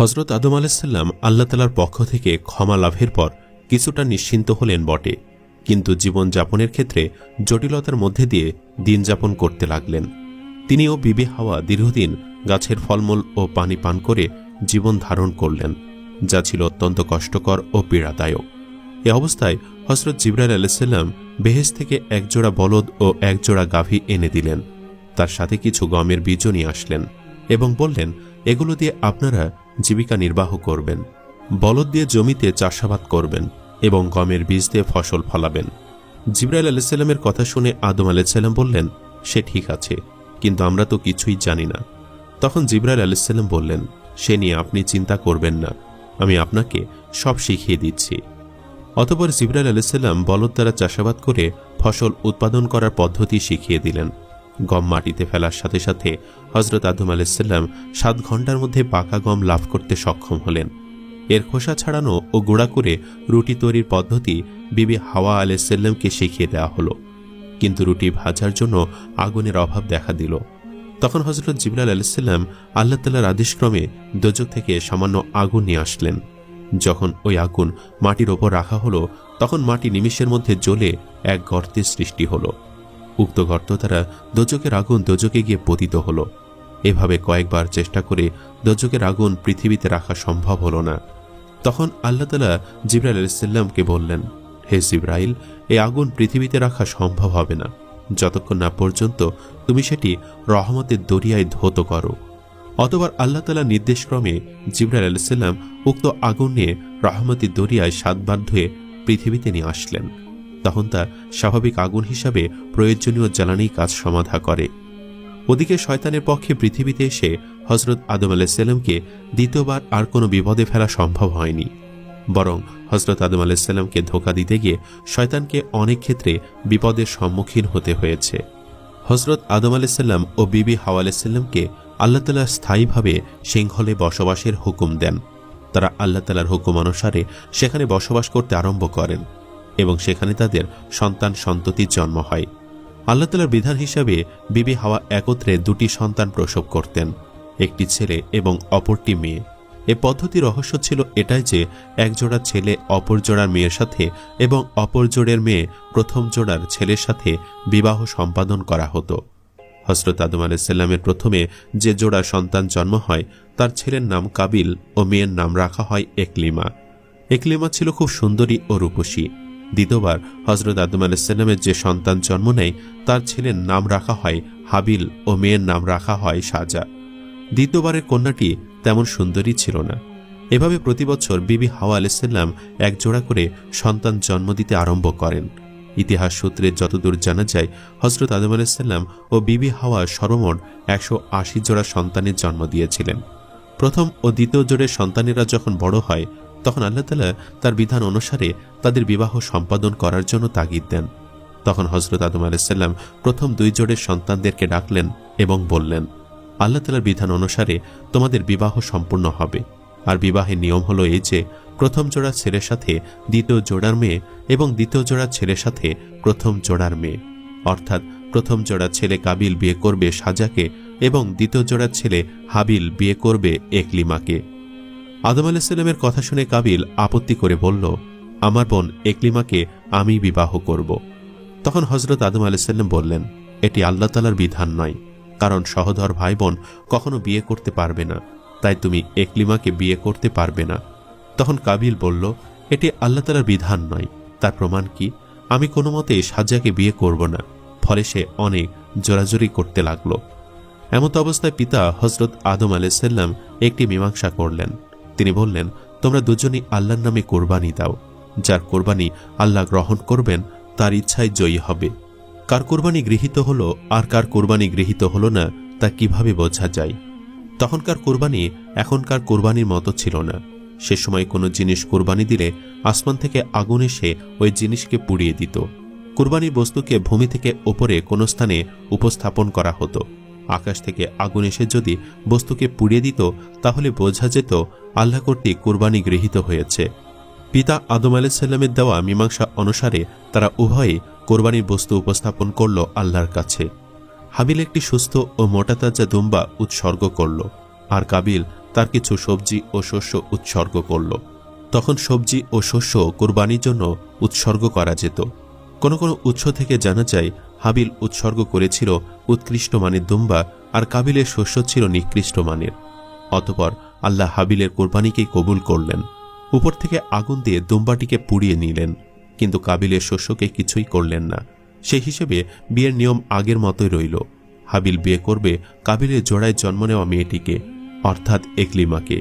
হজরত আদম আলাইসাল্লাম আল্লাহ তালার পক্ষ থেকে ক্ষমা লাভের পর কিছুটা নিশ্চিন্ত হলেন বটে। কিন্তু জীবন যাপনের ক্ষেত্রে জটিলতার মধ্যে দিয়ে দিন যাপন করতে লাগলেন। তিনিও বিবি হাওয়া দীর্ঘদিন গাছের ফলমূল ও পানি পান করে জীবন ধারণ করলেন, যা ছিল অত্যন্ত কষ্টকর ও পীড়াদায়ক। এ অবস্থায় হজরত জিব্রাইল আলাইসাল্লাম বেহেস থেকে একজোড়া বলদ ও একজোড়া গাভী এনে দিলেন। তার সাথে কিছু গমের বীজও নিয়ে আসলেন এবং বললেন এগুলো দিয়ে আপনারা জীবিকা নির্বাহ করবেন, বলদ দিয়ে জমিতে চাষাবাদ করবেন এবং গমের বীজ দিয়ে ফসল ফলাবেন। জিব্রাইল আলাইসাল্লামের কথা শুনে আদম আলাইসাল্লাম বললেন, সে ঠিক আছে, কিন্তু আমরা তো কিছুই জানি না। তখন জিব্রাইল আলাইসাল্লাম বললেন, সে নিয়ে আপনি চিন্তা করবেন না, আমি আপনাকে সব শিখিয়ে দিচ্ছি। অতপর জিব্রাইল আলাইসাল্লাম বলদ দ্বারা চাষাবাদ করে ফসল উৎপাদন করার পদ্ধতি শিখিয়ে দিলেন। গম মাটিতে ফেলার সাথে সাথে হজরত আদম আলাইসাল্লাম সাত ঘণ্টার মধ্যে পাকা গম লাভ করতে সক্ষম হলেন। এর খোসা ছাড়ানো ও গুঁড়া করে রুটি তৈরির পদ্ধতি বিবি হাওয়া আলাইসাল্লামকে শিখিয়ে দেওয়া হলো। কিন্তু রুটি ভাজার জন্য আগুনের অভাব দেখা দিল। তখন হজরত জিবরাল আলাইসাল্লাম আল্লাহ তাল্লার আদেশক্রমে দোজক থেকে সামান্য আগুন নিয়ে আসলেন। যখন ওই আগুন মাটির ওপর রাখা হলো, তখন মাটি নিমিষের মধ্যে জ্বলে এক গর্তের সৃষ্টি হলো। উক্ত গর্ত দ্বারা দোজকের আগুন দোজকে গিয়ে পতিত হলো। এভাবে কয়েকবার চেষ্টা করে দোজকের আগুন পৃথিবীতে রাখা সম্ভব হলো না। তখন আল্লাহ তালা জিব্রাইল আলাইসাল্লামকে বললেন, হে জিব্রাইল, এই আগুন পৃথিবীতে রাখা সম্ভব হবে না। যতক্ষণ না পর্যন্ত তুমি সেটি রহমতের দরিয়ায় ধৌত করো। অতবার আল্লাহ তালা নির্দেশক্রমে জিব্রাইল আলাইসাল্লাম উক্ত আগুন নিয়ে রহমতি দরিয়ায় সাতবার ধুয়ে পৃথিবীতে নিয়ে আসলেন। তখন তা স্বাভাবিক আগুন হিসাবে প্রয়োজনীয় জ্বালানি কাজ সমাধা করে। ওদিকে শয়তানের পক্ষে পৃথিবীতে এসে হজরত আদম আলাইসাল্লামকে দ্বিতীয়বার আর কোনো বিপদে ফেলা সম্ভব হয়নি। বরং হজরত আদম আলাইসাল্লামকে ধোকা দিতে গিয়ে শয়তানকে অনেক ক্ষেত্রে বিপদের সম্মুখীন হতে হয়েছে। হজরত আদম আলাইসাল্লাম ও বিবি হাওয়া আলাইসাল্লামকে আল্লাহ তালা স্থায়ীভাবে সিংহলে বসবাসের হুকুম দেন। তারা আল্লাহ তালার হুকুম অনুসারে সেখানে বসবাস করতে আরম্ভ করেন। এবং সেখানে তাদের সন্তান সন্ততির জন্ম হয়। আল্লাহ তালার বিধান হিসাবে বিবি হাওয়া একত্রে দুটি সন্তান প্রসব করতেন, একটি ছেলে এবং অপরটি মেয়ে। এ পদ্ধতি রহস্য ছিল এটাই যে এক জোড়া ছেলে অপর জোড়ার মেয়ের সাথে এবং অপর জোড়ের মেয়ে প্রথম জোড়ার ছেলের সাথে বিবাহ সম্পাদন করা হতো। হজরত আদম আলাইসাল্লামের প্রথমে যে জোড়া সন্তান জন্ম হয়, তার ছেলের নাম কাবিল ও মেয়ের নাম রাখা হয় একলিমা। একলিমা ছিল খুব সুন্দরী ও রূপসী। দ্বিতীয়বার হজরত আদম আলাইসাল্লামের যে সন্তান জন্ম নেয়, তার ছেলের নাম রাখা হয় হাবিল ও মেয়ের নাম রাখা হয় সাজা। দ্বিতীয়বারের কন্যাটি তেমন সুন্দরী ছিল না। এভাবে প্রতি বছর বিবি হাওয়া আলাইসাল্লাম এক জোড়া করে সন্তান জন্ম দিতে আরম্ভ করেন। ইতিহাস সূত্রে যতদূর জানা যায় হজরত আদম আলাইসাল্লাম ও বিবি হাওয়া সরমোট একশো আশি জোড়া সন্তানের জন্ম দিয়েছিলেন। প্রথম ও দ্বিতীয় জোড়ের সন্তানেরা যখন বড় হয় তখন আল্লাহ তালা তার বিধান অনুসারে তাদের বিবাহ সম্পাদন করার জন্য তাগিদ দেন। তখন হজরত আদম আলাইসাল্লাম প্রথম দুই জোড়ের সন্তানদেরকে ডাকলেন এবং বললেন, আল্লাহ তালার বিধান অনুসারে তোমাদের বিবাহ সম্পূর্ণ হবে। আর বিবাহের নিয়ম হলো এই যে, প্রথম জোড়া ছেলের সাথে দ্বিতীয় জোড়ার মেয়ে এবং দ্বিতীয় জোড়া ছেলের সাথে প্রথম জোড়ার মেয়ে। অর্থাৎ প্রথম জোড়া ছেলে কাবিল বিয়ে করবে সাজাকে এবং দ্বিতীয় জোড়ার ছেলে হাবিল বিয়ে করবে একলিমাকে। আদম আলাইসাল্লামের কথা শুনে কাবিল আপত্তি করে বলল, আমার বোন একলিমাকে আমি বিবাহ করব। তখন হজরত আদম আলাইসাল্লাম বললেন, এটি আল্লাহ তালার বিধান নয়, কারণ সহধর ভাই বোন কখনো বিয়ে করতে পারবে না, তাই তুমি একলিমাকে বিয়ে করতে পারবে না। তখন কাবিল বলল, এটি আল্লাহ তালার বিধান নয়, তার প্রমাণ কি? আমি কোনো মতে সাজ্জাকে বিয়ে করব না, ফলে সে অনেক জোরাজোরি করতে লাগল। এমত অবস্থায় পিতা হজরত আদম আলাইসাল্লাম একটি মীমাংসা করলেন। তিনি বললেন, তোমরা দুজনই আল্লাহর নামে কোরবানি দাও। যার কোরবানি আল্লাহ গ্রহণ করবেন, তার ইচ্ছায় জয়ী হবে। কার কোরবানি গৃহীত হলো আর কার কোরবানি গৃহীত হলো না, তা কীভাবে বোঝা যায়? তখনকার কোরবানি এখনকার কোরবানির মতো ছিল না। সে সময় কোনো জিনিস কোরবানি দিলে আসমান থেকে আগুন এসে ওই জিনিসকে পুড়িয়ে দিত। কোরবানির বস্তুকে ভূমি থেকে ওপরে কোনো স্থানে উপস্থাপন করা হতো। আকাশ থেকে আগুন এসে যদি বস্তুকে পুড়িয়ে দিত, তাহলে বোঝা যেত আল্লাহ কর্তৃক কোরবানি গৃহীত হয়েছে। পিতা আদম আলাইসাল্লামের দেওয়া মীমাংসা অনুসারে তারা উভয়ে কোরবানির বস্তু উপস্থাপন করল আল্লাহর কাছে। হাবিল একটি সুস্থ ও মোটাতাজা দুম্বা উৎসর্গ করল, আর কাবিল তার কিছু সবজি ও শস্য উৎসর্গ করল। তখন সবজি ও শস্য কোরবানির জন্য উৎসর্গ করা যেত। কোনো কোনো উৎস থেকে জানা যায় হাবিল উৎসর্গ করেছিল উৎকৃষ্ট মানের দুম্বা আর কাবিলের শস্য ছিল নিকৃষ্ট মানের। অতপর আল্লাহ হাবিলের কোরবানিকেই কবুল করলেন। উপর থেকে আগুন দিয়ে দুম্বাটিকে পুড়িয়ে নিলেন, কিন্তু কাবিলের শস্যকে কিছুই করলেন না। সেই হিসেবে বিয়ের নিয়ম আগের মতোই রইল। হাবিল বিয়ে করবে কাবিলের জোড়ায় জন্ম নেওয়া মেয়েটিকে, অর্থাৎ একলিমাকে।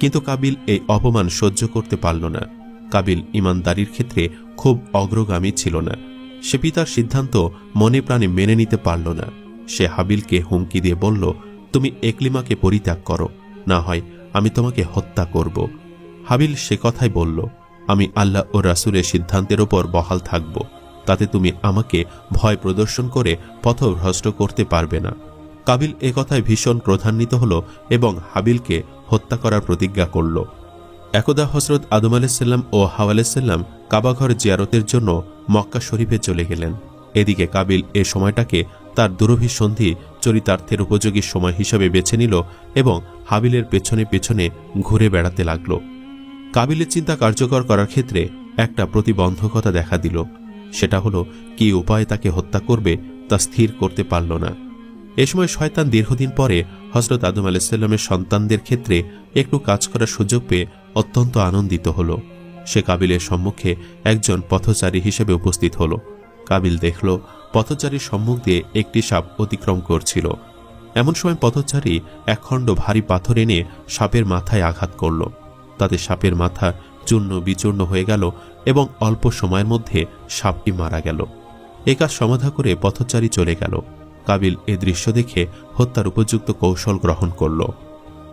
কিন্তু কাবিল এই অপমান সহ্য করতে পারল না। কাবিল ইমানদারির ক্ষেত্রে খুব অগ্রগামী ছিল না। সে পিতার সিদ্ধান্ত মনে প্রাণে মেনে নিতে পারল না। সে হাবিলকে হুমকি দিয়ে বলল, তুমি একলিমাকে পরিত্যাগ করো, না হয় আমি তোমাকে হত্যা করব। হাবিল সে কথাই বলল, আমি আল্লাহ ও রাসুলের সিদ্ধান্তের ওপর বহাল থাকব। তাতে তুমি আমাকে ভয় প্রদর্শন করে পথভ্রষ্ট করতে পারবে না। কাবিল এ কথায় ভীষণ ক্রধান্বিত হল এবং হাবিলকে হত্যা করার প্রতিজ্ঞা করল। একদা হজরত আদম আলাইসাল্লাম ও হাওয়া আলাইসাল্লাম কাবাঘর জিয়ারতের জন্য মক্কা শরীফে চলে গেলেন। এদিকে কাবিল এ সময়টাকে তার দুরভিসন্ধি চরিতার্থের উপযোগী সময় হিসাবে বেছে নিল এবং হাবিলের পেছনে পেছনে ঘুরে বেড়াতে লাগল। কাবিলের চিন্তা কার্যকর করার ক্ষেত্রে একটা প্রতিবন্ধকতা দেখা দিল। সেটা হলো, কি উপায়ে তাকে হত্যা করবে তা স্থির করতে পারল না। এ সময় শয়তান দীর্ঘদিন পরে হজরত আদম আলাইসাল্লামের সন্তানদের ক্ষেত্রে একটু কাজ করার সুযোগ পেয়ে অত্যন্ত আনন্দিত হল। সে কাবিলের সম্মুখে একজন পথচারী হিসেবে উপস্থিত হল। কাবিল দেখল, পথচারীর সম্মুখ দিয়ে একটি সাপ অতিক্রম করছিল। এমন সময় পথচারী একখণ্ড ভারী পাথর এনে সাপের মাথায় আঘাত করল। তাতে সাপের মাথা চূর্ণ বিচূর্ণ হয়ে গেল এবং অল্প সময়ের মধ্যে সাপটি মারা গেল। এ কাজ সমাধা করে পথচারী চলে গেল। কাবিল এ দৃশ্য দেখে হত্যার উপযুক্ত কৌশল গ্রহণ করল।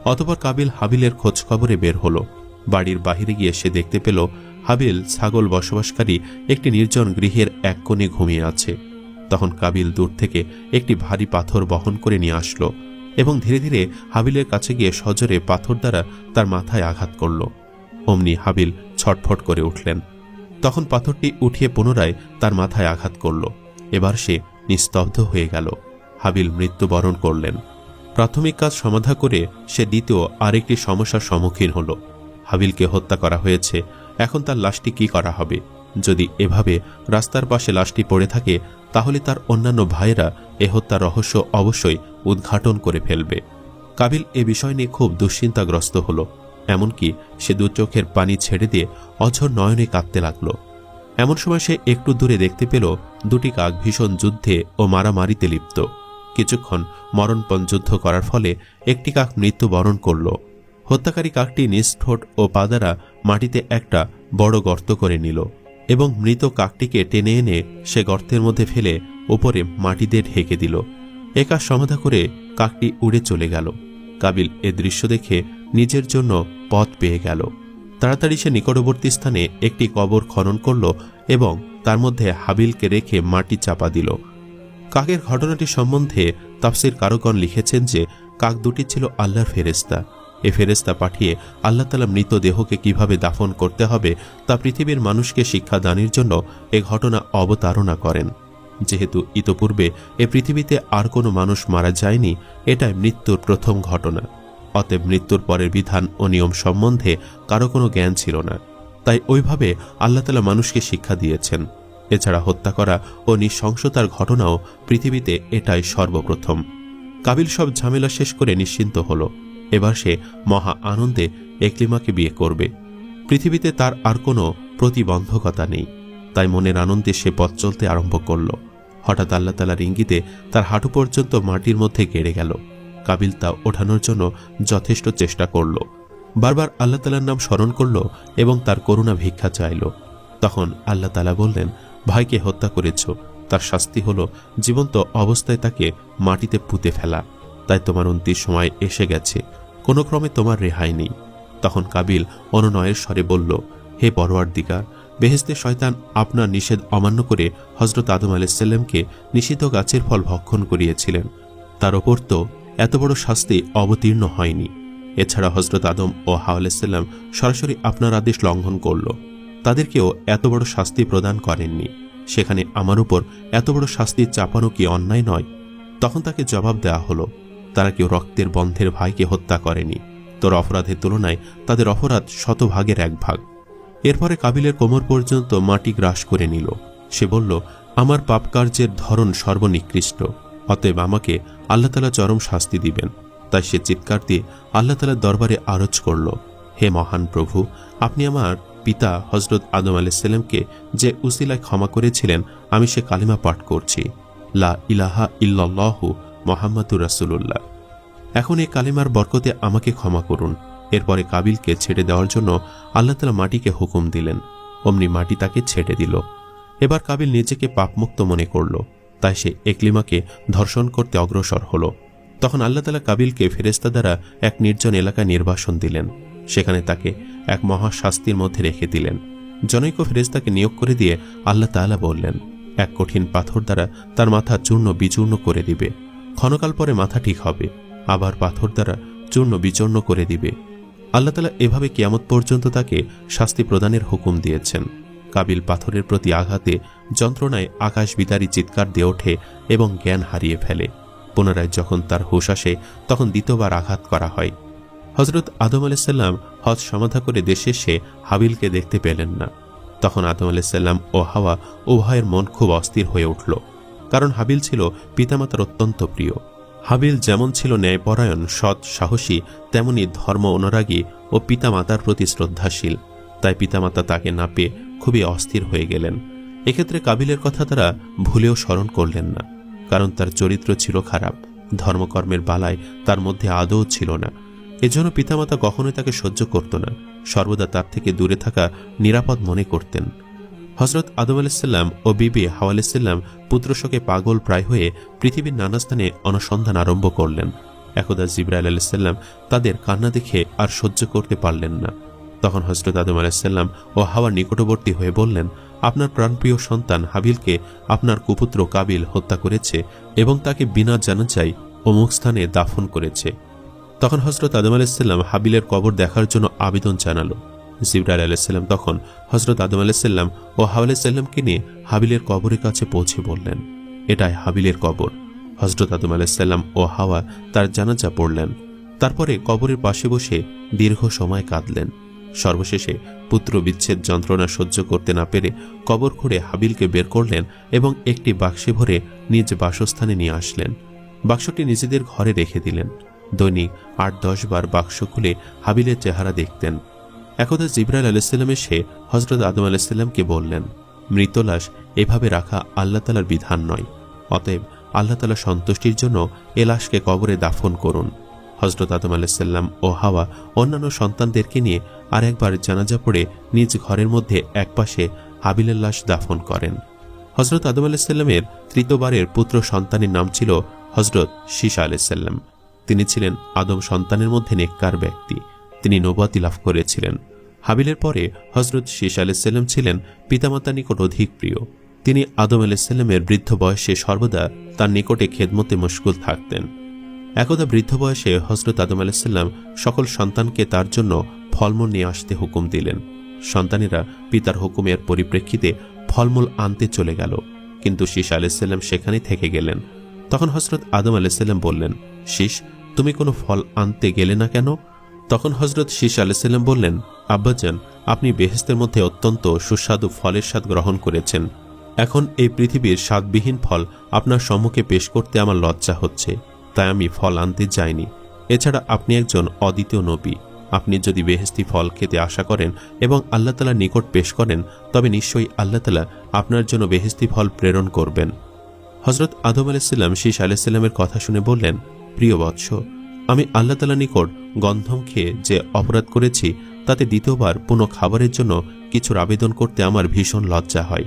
অতপর কাবিল হাবিলের খোঁজ খবরে বের হলো। বাড়ির বাহিরে গিয়ে সে দেখতে পেল হাবিল ছাগল বসবাসকারী একটি নির্জন গৃহের এক কোণে ঘুমিয়ে আছে। তখন কাবিল দূর থেকে একটি ভারী পাথর বহন করে নিয়ে আসলো এবং ধীরে ধীরে হাবিলের কাছে গিয়ে সজরে পাথর দ্বারা তার মাথায় আঘাত করল। অমনি হাবিল ছটফট করে উঠলেন। তখন পাথরটি উঠিয়ে পুনরায় তার মাথায় আঘাত করল। এবার সে নিস্তব্ধ হয়ে গেল। হাবিল মৃত্যুবরণ করলেন। প্রাথমিক কাজ সমাধা করে সে দ্বিতীয় আরেকটি সমস্যার সম্মুখীন হল। হাবিলকে হত্যা করা হয়েছে। এখন তার লাশটি কি করা হবে? যদি এভাবে রাস্তার পাশে লাশটি পড়ে থাকে, তাহলে তার অন্যান্য ভাইয়েরা এ হত্যার রহস্য অবশ্যই উদ্ঘাটন করে ফেলবে। কাবিল এ বিষয় নিয়ে খুব দুশ্চিন্তাগ্রস্ত হল, এমনকি সে দু চোখের পানি ছেড়ে দিয়ে অঝর নয়নে কাঁদতে লাগল। এমন সময় সে একটু দূরে দেখতে পেল দুটি কাক ভীষণ যুদ্ধে ও মারামারিতে লিপ্ত। কিছুক্ষণ মরণপণ যুদ্ধ করার ফলে একটি কাক মৃত্যুবরণ করল। হত্যাকারী কাকটি নিষ্ঠোট ও পাদারা মাটিতে একটা বড় গর্ত করে নিল এবং মৃত কাকটিকে টেনে এনে সে গর্তের মধ্যে ফেলে ওপরে মাটি দিয়ে ঢেকে দিল। এ কাজ সমাধা করে কাকটি উড়ে চলে গেল। কাবিল এ দৃশ্য দেখে নিজের জন্য পথ পেয়ে গেল। তাড়াতাড়ি সে নিকটবর্তী স্থানে একটি কবর খনন করল এবং তার মধ্যে হাবিলকে রেখে মাটি চাপা দিল। কাকের ঘটনাটি সম্বন্ধে তাফসির কারকগণ লিখেছেন যে, কাক দুটি ছিল আল্লাহর ফেরেস্তা এ ফেরেস্তা পাঠিয়ে আল্লাহ তালা মৃতদেহকে কীভাবে দাফন করতে হবে তা পৃথিবীর মানুষকে শিক্ষা দানের জন্য এ ঘটনা অবতারণা করেন। যেহেতু ইতপূর্বে এ পৃথিবীতে আর কোনো মানুষ মারা যায়নি, এটাই মৃত্যুর প্রথম ঘটনা। অতএব মৃত্যুর পরের বিধান ও নিয়ম সম্বন্ধে কারও কোনো জ্ঞান ছিল না। তাই ওইভাবে আল্লাহ তালা মানুষকে শিক্ষা দিয়েছেন। এছাড়া হত্যা করা ও নৃশংসতার ঘটনাও পৃথিবীতে এটাই সর্বপ্রথম। কাবিল সব ঝামেলা শেষ করে নিশ্চিন্ত হল। এবার সে মহা আনন্দে একলিমাকে বিয়ে করবে। পৃথিবীতে তার আর কোনো প্রতিবন্ধকতা নেই। তাই মনের আনন্দে সে পথ চলতে আরম্ভ করল। হঠাৎ আল্লাহ তালার ইঙ্গিতে তার হাঁটু পর্যন্ত মাটির মধ্যে গেড়ে গেল। কাবিল তা ওঠানোর জন্য যথেষ্ট চেষ্টা করল। বারবার আল্লাহ তালার নাম স্মরণ করল এবং তার করুণা ভিক্ষা চাইল। তখন আল্লাহ তালা বললেন, ভাইকে হত্যা করেছ। তার শাস্তি হল জীবন্ত অবস্থায় তাকে মাটিতে পুঁতে ফেলা। তাই তোমার অন্তির সময় এসে গেছে। কোনো ক্রমে তোমার রেহাই নেই। তখন কাবিল অননয়ের স্বরে বলল, হে পরোয়ার দিকা বেহেস্তে শয়তান আপনার নিষেধ অমান্য করে হজরত আদম আলাইসাল্লামকে নিষিদ্ধ গাছের ফল ভক্ষণ করিয়েছিলেন। তার ওপর তো এত বড় শাস্তি অবতীর্ণ হয়নি। এছাড়া হজরত আদম ও হাওয়ালাইসাল্লাম সরাসরি আপনার আদেশ লঙ্ঘন করল। তাদেরকেও এত বড় শাস্তি প্রদান করেননি। সেখানে আমার উপর এত বড় শাস্তি চাপানো কি অন্যায় নয়? তখন তাকে জবাব দেওয়া হলো তারা কেউ রক্তের বন্ধের ভাইকে হত্যা করেনি। তোর অপরাধের তুলনায় তাদের অপরাধ শতভাগের এক ভাগ। এরপরে কাবিলের কোমর পর্যন্ত মাটি গ্রাস করে নিল। সে বলল, আমার পাপ কার্যের ধরন সর্বনিকৃষ্ট। অতএব আমাকে আল্লাহ তালা চরম শাস্তি দিবেন। তাই সে চিৎকার দিয়ে আল্লাহ তালার দরবারে আরজ করল, হে মহান প্রভু, আপনি আমার পিতা হজরত আদম আলাইসাল্লামকে যে উসিলায় ক্ষমা করেছিলেন, আমি সে কালিমা পাঠ করছি। লা ইলাহা ইল্লাল্লাহু মোহাম্মদুর রাসুলুল্লাহ। এখন এই কালিমার বরকতে আমাকে ক্ষমা করুন। এরপরে কাবিলকে ছেড়ে দেওয়ার জন্য আল্লাহ তালা মাটিকে হুকুম দিলেন। অমনি মাটি তাকে ছেড়ে দিল। এবার কাবিল নিজেকে পাপমুক্ত মনে করল। তাই সে একলিমাকে ধর্ষণ করতে অগ্রসর হল। তখন আল্লাহ তালা কাবিলকে ফেরেস্তা দ্বারা এক নির্জন এলাকায় নির্বাসন দিলেন। সেখানে তাকে এক মহাশাস্তির মধ্যে রেখে দিলেন। জনৈক ফেরেস্তাকে নিয়োগ করে দিয়ে আল্লাহ তাআলা বললেন, এক কঠিন পাথর দ্বারা তার মাথা চূর্ণ বিচূর্ণ করে দিবে। ক্ষণকাল পরে মাথা ঠিক হবে, আবার পাথর দ্বারা চূর্ণ বিচূর্ণ করে দিবে। আল্লাহ তালা এভাবে কিয়ামত পর্যন্ত তাকে শাস্তি প্রদানের হুকুম দিয়েছেন। কাবিল পাথরের প্রতি আঘাতে, যন্ত্রণায় আকাশ বিতারি চিৎকার দিয়ে ওঠে এবং জ্ঞান হারিয়ে ফেলে। পুনরায় যখন তার হুশ আসে, তখন দ্বিতীয়বার আঘাত করা হয়। হজরত আদম আলাইসাল্লাম হজ সমাধা করে দেশে এসে হাবিলকে দেখতে পেলেন না। তখন আদম আলাইসাল্লাম ও হাওয়া উভয়ের মন খুব অস্থির হয়ে উঠল। কারণ হাবিল ছিল পিতামাতার অত্যন্ত প্রিয়। হাবিল যেমন ছিল ন্যায়পরায়ণ, সৎ, সাহসী, তেমনি ধর্ম অনুরাগী ও পিতামাতার প্রতি শ্রদ্ধাশীল। তাই পিতামাতা তাকে না পেয়ে খুবই অস্থির হয়ে গেলেন। এক্ষেত্রে কাবিলের কথা তারা ভুলেও স্মরণ করলেন না, কারণ তার চরিত্র ছিল খারাপ, ধর্মকর্মের বালায় তার মধ্যে আদৌ ছিল না। এজন্য পিতামাতা কখনোই তাকে সহ্য করত না, সর্বদা তার থেকে দূরে থাকা নিরাপদ মনে করতেন। হজরত আদম আলাইসাল্লাম ও বিবি হাওয়া আলাইসাল্লাম পুত্রশোকে পাগল প্রায় হয়ে পৃথিবীর নানা স্থানে অনুসন্ধান আরম্ভ করলেন। একদা জিব্রাইল আলাইসাল্লাম তাদের কান্না দেখে আর সহ্য করতে পারলেন না। তখন হজরত আদম আলাইসাল্লাম ও হাওয়ার নিকটবর্তী হয়ে বললেন, আপনার প্রাণপ্রিয় সন্তান হাবিলকে আপনার কুপুত্র কাবিল হত্যা করেছে এবং তাকে বিনা জানাচাই অমুক স্থানে দাফন করেছে। তখন হজরত আদম আলাইসাল্লাম হাবিলের কবর দেখার জন্য আবেদন জানালো। জিবরাল আলাইসাল্লাম তখন হজরত আদম আলাইসাল্লাম ও হাওয়া আলাইসাল্লামকে নিয়ে হাবিলের কবরের কাছে পৌঁছে বললেন। এটাই হাবিলের কবর। হজরত আদম আলাইসাল্লাম ও হাওয়া তার জানাজা পড়লেন। তারপরে কবরের পাশে বসে দীর্ঘ সময় কাঁদলেন। সর্বশেষে পুত্র বিচ্ছেদ যন্ত্রণা সহ্য করতে না পেরে কবর খুঁড়ে হাবিলকে বের করলেন এবং একটি বাক্সে ভরে নিজ বাসস্থানে নিয়ে আসলেন। বাক্সটি নিজেদের ঘরে রেখে দিলেন। দৈনিক আট দশ বার বাক্স খুলে হাবিলের চেহারা দেখতেন। একদা জিব্রাইল আলাইসাল্লাম এসে হজরত আদম আলাইসাল্লামকে বললেন মৃত লাশ এভাবে রাখা আল্লাহ তালার বিধান নয়, অতএব আল্লাহ তালা সন্তুষ্টির জন্য এ লাশকে কবরে দাফন করুন। হজরত আদম আলাইসাল্লাম ও হাওয়া অন্যান্য সন্তানদেরকে নিয়ে আর একবার জানাজা পড়ে নিজ ঘরের মধ্যে একপাশে হাবিলের লাশ দাফন করেন। হজরত আদম আলাইসাল্লামের তৃতীয়বারের পুত্র সন্তানের নাম ছিল হজরত শীষা আলাইসাল্লাম তিনি ছিলেন আদম সন্তানের মধ্যে নেককার ব্যক্তি। তিনি নবাতি লাভ করেছিলেন। হাবিলের পরে হজরত শীষ আলাইসাল্লাম ছিলেন পিতামাতার নিকট অধিক প্রিয়। তিনি আদম আলাইসাল্লামের বৃদ্ধ বয়সে সর্বদা তার নিকটে খেদমতে মুশকুল থাকতেন। একদা বৃদ্ধ বয়সে হজরত আদম আলাইসাল্লাম সকল সন্তানকে তার জন্য ফলমূল নিয়ে আসতে হুকুম দিলেন। সন্তানেরা পিতার হুকুমের পরিপ্রেক্ষিতে ফলমূল আনতে চলে গেল। কিন্তু শীষ আলাইসাল্লাম সেখানে থেকে গেলেন। তখন হজরত আদম আলাইসাল্লাম বললেন শীষ তুমি কোনো ফল আনতে গেলে না কেন? তখন হজরত শীষ আলাইসাল্লাম বললেন, আব্বাজান, আপনি বেহেস্তের মধ্যে অত্যন্ত সুস্বাদু ফলের স্বাদ গ্রহণ করেছেন। এখন এই পৃথিবীর স্বাদবিহীন ফল আপনার সম্মুখে পেশ করতে আমার লজ্জা হচ্ছে, তাই আমি ফল আনতে যাইনি। এছাড়া আপনি একজন অদ্বিতীয় নবী। আপনি যদি বেহেস্তি ফল খেতে আশা করেন এবং আল্লাহ তালার নিকট পেশ করেন, তবে নিশ্চয়ই আল্লাহ তালা আপনার জন্য বেহেস্তি ফল প্রেরণ করবেন। হজরত আদম আলাইসাল্লাম শীষ আলাইসাল্লামের কথা শুনে বললেন, প্রিয় বৎস আমি আল্লাহ তালা নিকট গন্ধম খেয়ে যে অপরাধ করেছি, তাতে দ্বিতীয়বার পুনঃ খাবারের জন্য কিছুর আবেদন করতে আমার ভীষণ লজ্জা হয়।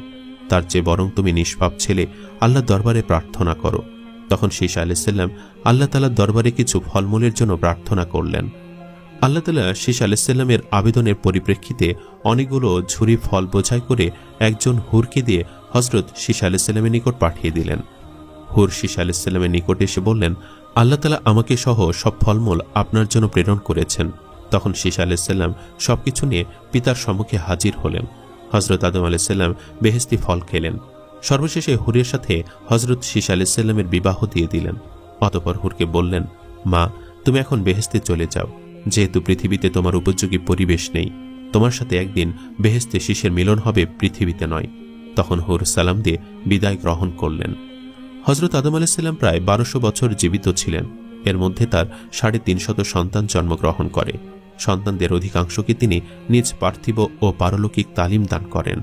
তার চেয়ে বরং তুমি নিষ্পাপ ছেলে আল্লাহ দরবারে প্রার্থনা করো। তখন শীষা আলাইসাল্লাম আল্লাহ তালার দরবারে কিছু ফলমূলের জন্য প্রার্থনা করলেন। আল্লাহ তালা শীষ আলাইসাল্লামের আবেদনের পরিপ্রেক্ষিতে অনেকগুলো ঝুরি ফল বোঝাই করে একজন হুরকে দিয়ে হজরত শীষ আলাইসাল্লামের নিকট পাঠিয়ে দিলেন। হুর শীষ আলাইসাল্লামের নিকট এসে বললেন আল্লাহ তালা আমাকে সহ সব ফলমূল আপনার জন্য প্রেরণ করেছেন। তখন শীষ আলাইসাল্লাম সবকিছু নিয়ে পিতার সম্মুখে হাজির হলেন। হজরত আদম আলাইসাল্লাম বেহেস্তি ফল খেলেন। সর্বশেষে হুরের সাথে হজরত শীষ আলাইসাল্লামের বিবাহ দিয়ে দিলেন। অতপর হুরকে বললেন, মা, তুমি এখন বেহেস্তে চলে যাও। যেহেতু পৃথিবীতে তোমার উপযোগী পরিবেশ নেই, তোমার সাথে একদিন বেহেস্তে শিশের মিলন হবে পৃথিবীতে নয়। তখন হুর সালাম দিয়ে বিদায় গ্রহণ করলেন। হজরত আদম আলাইসাল্লাম প্রায় বারোশো বছর জীবিত ছিলেন। এর মধ্যে তার সাড়ে তিনশত সন্তান জন্মগ্রহণ করে। সন্তানদের অধিকাংশকে তিনি নিজ পার্থিব ও পারলৌকিক তালিম দান করেন।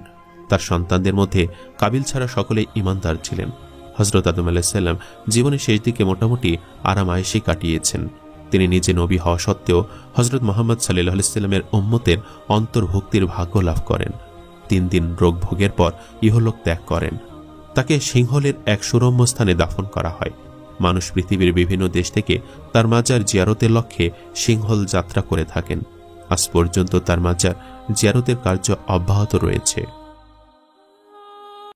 তার সন্তানদের মধ্যে কাবিল ছাড়া সকলেই ইমানদার ছিলেন। হজরত আদম আলাইসাল্লাম জীবনের শেষ দিকে মোটামুটি আরাম আয়েসে কাটিয়েছেন। তিনি নিজে নবী হওয়া সত্ত্বেও হজরত মোহাম্মদ সাল্লাহ আলাইস্লামের উম্মতের অন্তর্ভুক্তির ভাগ্য লাভ করেন। তিন দিন রোগ ভোগের পর ইহলোক ত্যাগ করেন। তাকে সিংহলের এক সুরম্য স্থানে দাফন করা হয়। মানুষ পৃথিবীর বিভিন্ন দেশ থেকে তার মাজার জিয়ারতের লক্ষ্যে সিংহল যাত্রা করে থাকেন। আজ পর্যন্ত তার মাজার জিয়ারতের কার্য অব্যাহত রয়েছে।